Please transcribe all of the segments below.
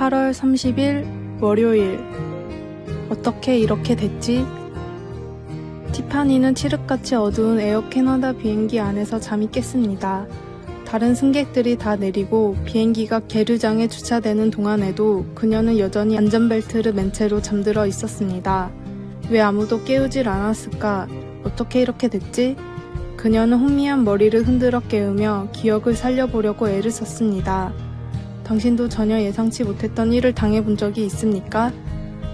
8월 30일 월요일 어떻게 이렇게 됐지? 티파니는 칠흑같이 어두운 에어 캐나다 비행기 안에서 잠이 깼습니다. 다른 승객들이 다 내리고 비행기가 계류장에 주차되는 동안에도 그녀는 여전히 안전벨트를 맨 채로 잠들어 있었습니다. 왜 아무도 깨우질 않았을까? 어떻게 이렇게 됐지? 그녀는 혼미한 머리를 흔들어 깨우며 기억을 살려보려고 애를 썼습니다. 당신도 전혀 예상치 못했던 일을 당해본 적이 있습니까?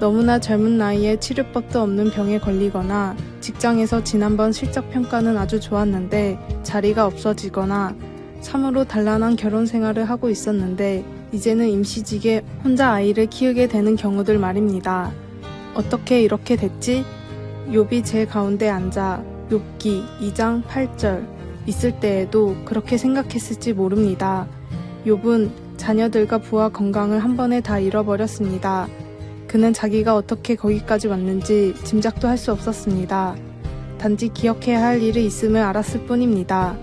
너무나 젊은 나이에 치료법도 없는 병에 걸리거나 직장에서 지난번 실적 평가는 아주 좋았는데 자리가 없어지거나 참으로 단란한 결혼 생활을 하고 있었는데 이제는 임시직에 혼자 아이를 키우게 되는 경우들 말입니다. 어떻게 이렇게 됐지? 욥이 제 가운데 앉아 욥기 2장 8절 있을 때에도 그렇게 생각했을지 모릅니다. 욥은 자녀들과 부와 건강을 한 번에 다 잃어버렸습니다. 그는 자기가 어떻게 거기까지 왔는지 짐작도 할 수 없었습니다. 단지 기억해야 할 일이 있음을 알았을 뿐입니다.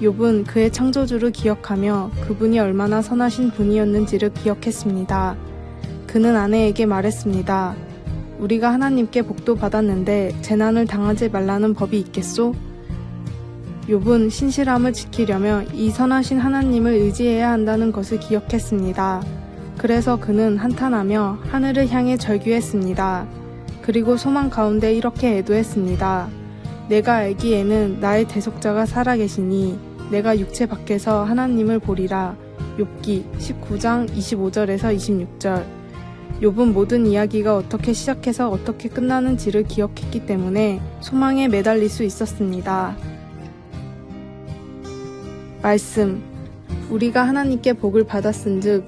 욥은 그의 창조주를 기억하며 그분이 얼마나 선하신 분이었는지를 기억했습니다. 그는 아내에게 말했습니다. 우리가 하나님께 복도 받았는데 재난을 당하지 말라는 법이 있겠소? 욥은 신실함을 지키려면 이 선하신 하나님을 의지해야 한다는 것을 기억했습니다. 그래서 그는 한탄하며 하늘을 향해 절규했습니다. 그리고 소망 가운데 이렇게 애도했습니다. 내가 알기에는 나의 대속자가 살아계시니 내가 육체 밖에서 하나님을 보리라. 욥기 19장 25절에서 26절. 욥은 모든 이야기가 어떻게 시작해서 어떻게 끝나는지를 기억했기 때문에 소망에 매달릴 수 있었습니다. 말씀. 우리가 하나님께 복을 받았은즉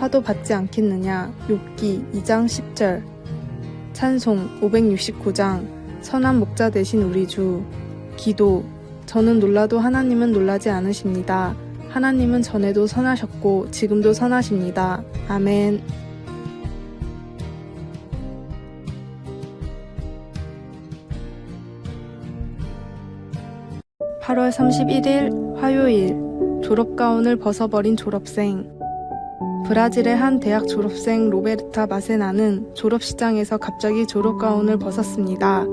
화도 받지 않겠느냐. 욥기 2장 10절. 찬송 569장. 선한 목자 되신 우리 주. 기도. 저는 놀라도 하나님은 놀라지 않으십니다. 하나님은 전에도 선하셨고 지금도 선하십니다. 아멘. 8월 31일 화요일 졸업가운을 벗어버린 졸업생 브라질의 한 대학 졸업생 로베르타 마세나는 졸업시장에서 갑자기 졸업가운을 벗었습니다.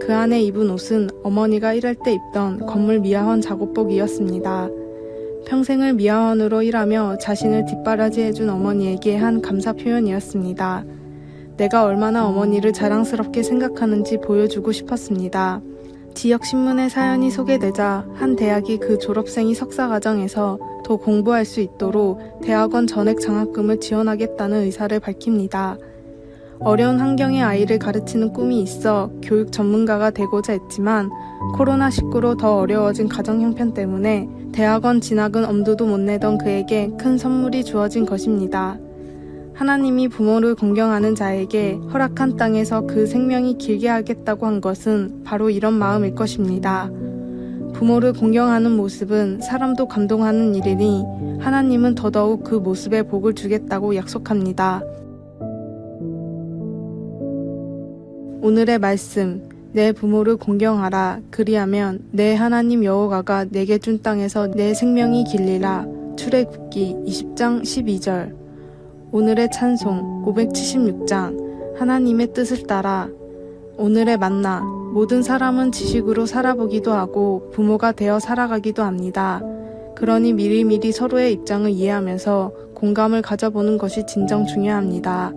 그 안에 입은 옷은 어머니가 일할 때 입던 건물 미화원 작업복이었습니다. 평생을 미화원으로 일하며 자신을 뒷바라지해준 어머니에게 한 감사 표현이었습니다. 내가 얼마나 어머니를 자랑스럽게 생각하는지 보여주고 싶었습니다. 지역 신문에 사연이 소개되자 한 대학이 그 졸업생이 석사 과정에서 더 공부할 수 있도록 대학원 전액 장학금을 지원하겠다는 의사를 밝힙니다. 어려운 환경의 아이를 가르치는 꿈이 있어 교육 전문가가 되고자 했지만 코로나19로 더 어려워진 가정 형편 때문에 대학원 진학은 엄두도 못 내던 그에게 큰 선물이 주어진 것입니다. 하나님이 부모를 공경하는 자에게 허락한 땅에서 그 생명이 길게 하겠다고 한 것은 바로 이런 마음일 것입니다. 부모를 공경하는 모습은 사람도 감동하는 일이니 하나님은 더더욱 그 모습에 복을 주겠다고 약속합니다. 오늘의 말씀 내 부모를 공경하라 그리하면 내 하나님 여호와가 내게 준 땅에서 내 생명이 길리라 출애굽기 20장 12절 오늘의 찬송 576장 하나님의 뜻을 따라 오늘의 만나 모든 사람은 지식으로 살아보기도 하고 부모가 되어 살아가기도 합니다. 그러니 미리미리 서로의 입장을 이해하면서 공감을 가져보는 것이 진정 중요합니다.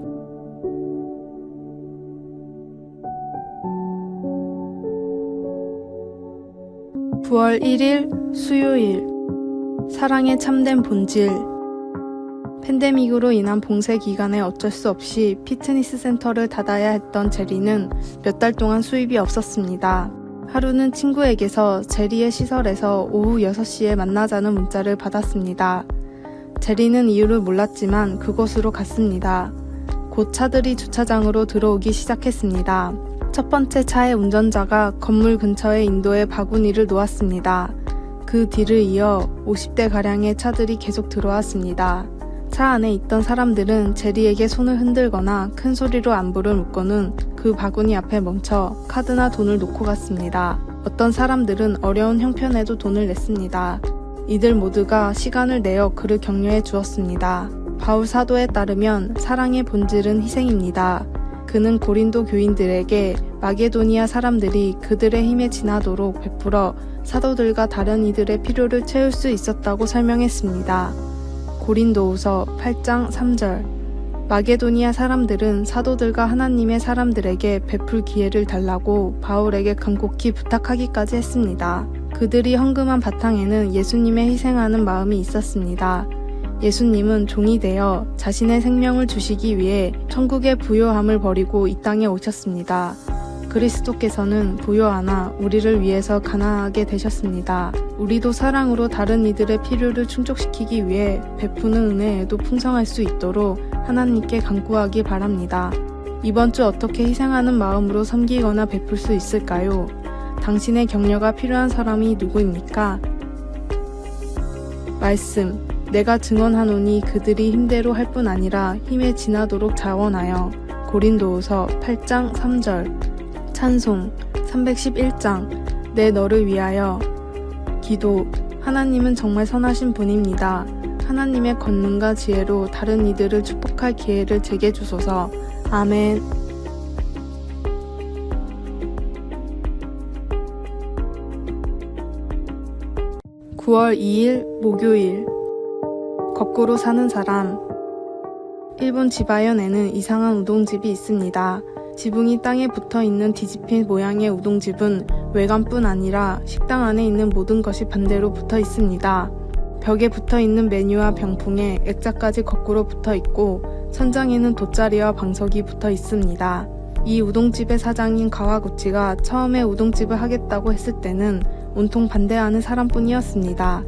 (9월 1일) 수요일 사랑의 참된 본질 팬데믹으로 인한 봉쇄 기간에 어쩔 수 없이 피트니스 센터를 닫아야 했던 제리는 몇 달 동안 수입이 없었습니다. 하루는 친구에게서 제리의 시설에서 오후 6시에 만나자는 문자를 받았습니다. 제리는 이유를 몰랐지만 그곳으로 갔습니다. 곧 차들이 주차장으로 들어오기 시작했습니다. 첫 번째 차의 운전자가 건물 근처에 인도에 바구니를 놓았습니다. 그 뒤를 이어 50대가량의 차들이 계속 들어왔습니다. 차 안에 있던 사람들은 제리에게 손을 흔들거나 큰 소리로 안부를 묻고는 그 바구니 앞에 멈춰 카드나 돈을 놓고 갔습니다. 어떤 사람들은 어려운 형편에도 돈을 냈습니다. 이들 모두가 시간을 내어 그를 격려해 주었습니다. 바울 사도에 따르면 사랑의 본질은 희생입니다. 그는 고린도 교인들에게 마게도니아 사람들이 그들의 힘에 지나도록 베풀어 사도들과 다른 이들의 필요를 채울 수 있었다고 설명했습니다. 고린도후서 8장 3절 마게도니아 사람들은 사도들과 하나님의 사람들에게 베풀 기회를 달라고 바울에게 간곡히 부탁하기까지 했습니다. 그들이 헌금한 바탕에는 예수님의 희생하는 마음이 있었습니다. 예수님은 종이 되어 자신의 생명을 주시기 위해 천국의 부요함을 버리고 이 땅에 오셨습니다. 그리스도께서는 부요하나 우리를 위해서 가난하게 되셨습니다. 우리도 사랑으로 다른 이들의 필요를 충족시키기 위해 베푸는 은혜에도 풍성할 수 있도록 하나님께 간구하기 바랍니다. 이번 주 어떻게 희생하는 마음으로 섬기거나 베풀 수 있을까요? 당신의 격려가 필요한 사람이 누구입니까? 말씀. 내가 증언하노니 그들이 힘대로 할 뿐 아니라 힘에 지나도록 자원하여. 고린도후서 8장 3절. 찬송 311장. 내 너를 위하여. 기도. 하나님은 정말 선하신 분입니다. 하나님의 권능과 지혜로 다른 이들을 축복할 기회를 제게 주소서. 아멘. (9월 2일) 목요일 거꾸로 사는 사람 일본 지바현에는 이상한 우동집이 있습니다. 지붕이 땅에 붙어 있는 뒤집힌 모양의 우동집은 외관뿐 아니라 식당 안에 있는 모든 것이 반대로 붙어 있습니다. 벽에 붙어 있는 메뉴와 병풍에 액자까지 거꾸로 붙어 있고 천장에는 돗자리와 방석이 붙어 있습니다. 이 우동집의 사장인 가와구치가 처음에 우동집을 하겠다고 했을 때는 온통 반대하는 사람뿐이었습니다.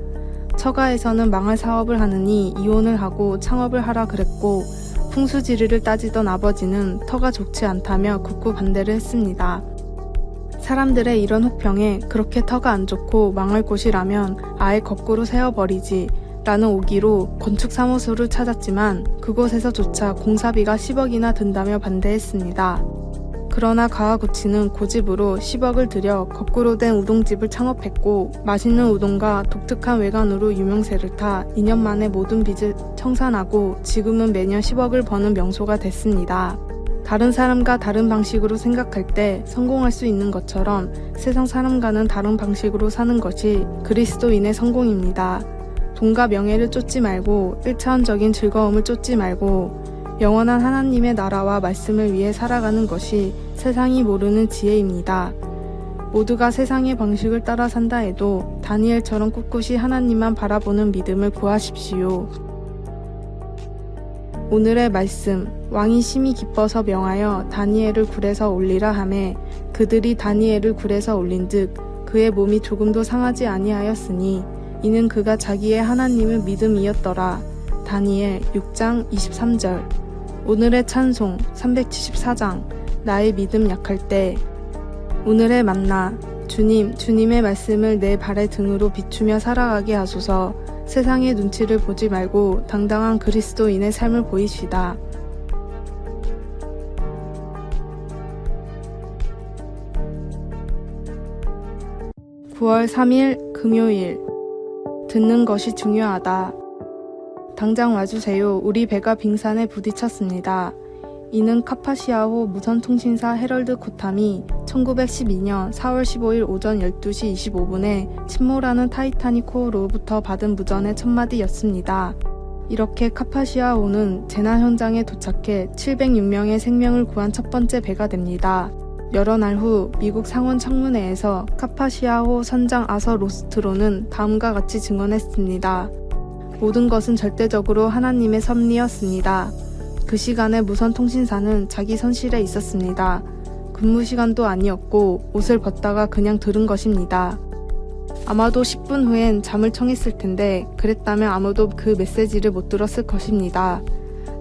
처가에서는 망할 사업을 하느니 이혼을 하고 창업을 하라 그랬고 풍수지리를 따지던 아버지는 터가 좋지 않다며 극구 반대를 했습니다. 사람들의 이런 혹평에 그렇게 터가 안 좋고 망할 곳이라면 아예 거꾸로 세워버리지 라는 오기로 건축 사무소를 찾았지만 그곳에서조차 공사비가 10억이나 든다며 반대했습니다. 그러나 가와구치는 고집으로 10억을 들여 거꾸로 된 우동집을 창업했고 맛있는 우동과 독특한 외관으로 유명세를 타 2년 만에 모든 빚을 청산하고 지금은 매년 10억을 버는 명소가 됐습니다. 다른 사람과 다른 방식으로 생각할 때 성공할 수 있는 것처럼 세상 사람과는 다른 방식으로 사는 것이 그리스도인의 성공입니다. 돈과 명예를 쫓지 말고 1차원적인 즐거움을 쫓지 말고 영원한 하나님의 나라와 말씀을 위해 살아가는 것이 세상이 모르는 지혜입니다. 모두가 세상의 방식을 따라 산다 해도 다니엘처럼 꿋꿋이 하나님만 바라보는 믿음을 구하십시오. 오늘의 말씀 왕이 심히 기뻐서 명하여 다니엘을 굴에서 올리라 하매 그들이 다니엘을 굴에서 올린즉 그의 몸이 조금도 상하지 아니하였으니 이는 그가 자기의 하나님을 믿음이었더라. 다니엘 6장 23절 오늘의 찬송 374장 나의 믿음 약할 때 오늘의 만나 주님 주님의 말씀을 내 발의 등으로 비추며 살아가게 하소서 세상의 눈치를 보지 말고 당당한 그리스도인의 삶을 보이시다. (9월 3일) 금요일 듣는 것이 중요하다. 당장 와주세요. 우리 배가 빙산에 부딪혔습니다. 이는 카파시아호 무선통신사 헤럴드 코탐이 1912년 4월 15일 오전 12시 25분에 침몰하는 타이타닉 호로부터 받은 무전의 첫마디였습니다. 이렇게 카파시아호는 재난 현장에 도착해 706명의 생명을 구한 첫 번째 배가 됩니다. 여러 날 후 미국 상원 청문회에서 카파시아호 선장 아서 로스트로는 다음과 같이 증언했습니다. 모든 것은 절대적으로 하나님의 섭리였습니다. 그 시간에 무선 통신사는 자기 선실에 있었습니다. 근무 시간도 아니었고 옷을 벗다가 그냥 들은 것입니다. 아마도 10분 후엔 잠을 청했을 텐데 그랬다면 아무도 그 메시지를 못 들었을 것입니다.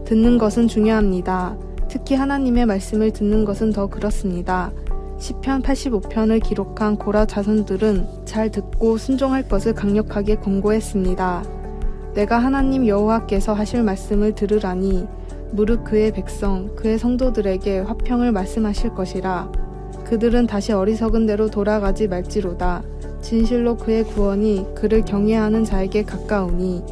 듣는 것은 중요합니다. 특히 하나님의 말씀을 듣는 것은 더 그렇습니다. 시편 85편을 기록한 고라 자손들은 잘 듣고 순종할 것을 강력하게 권고했습니다. 내가 하나님 여호와께서 하실 말씀을 들으라니 무릇 그의 백성 그의 성도들에게 화평을 말씀하실 것이라 그들은 다시 어리석은 대로 돌아가지 말지로다 진실로 그의 구원이 그를 경외하는 자에게 가까우니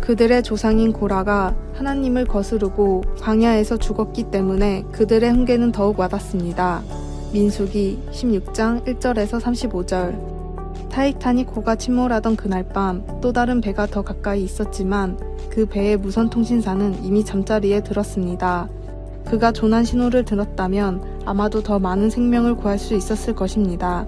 그들의 조상인 고라가 하나님을 거스르고 광야에서 죽었기 때문에 그들의 훈계는 더욱 와닿습니다. 민수기 16장 1절에서 35절. 타이타닉 호가 침몰하던 그날 밤 또 다른 배가 더 가까이 있었지만 그 배의 무선 통신사는 이미 잠자리에 들었습니다. 그가 조난 신호를 들었다면 아마도 더 많은 생명을 구할 수 있었을 것입니다.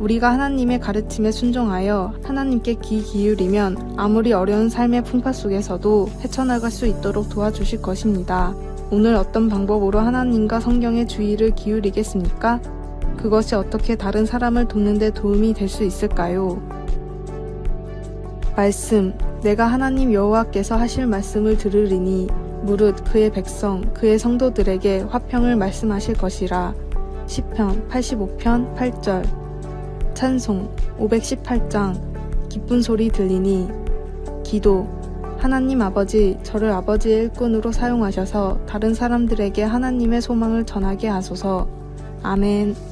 우리가 하나님의 가르침에 순종하여 하나님께 귀 기울이면 아무리 어려운 삶의 풍파 속에서도 헤쳐나갈 수 있도록 도와주실 것입니다. 오늘 어떤 방법으로 하나님과 성경의 주의를 기울이겠습니까? 그것이 어떻게 다른 사람을 돕는 데 도움이 될 수 있을까요? 말씀, 내가 하나님 여호와께서 하실 말씀을 들으리니 무릇 그의 백성, 그의 성도들에게 화평을 말씀하실 것이라. 시편 85편 8절. 찬송 518장. 기쁜 소리 들리니 기도. 하나님 아버지 저를 아버지의 일꾼으로 사용하셔서 다른 사람들에게 하나님의 소망을 전하게 하소서. 아멘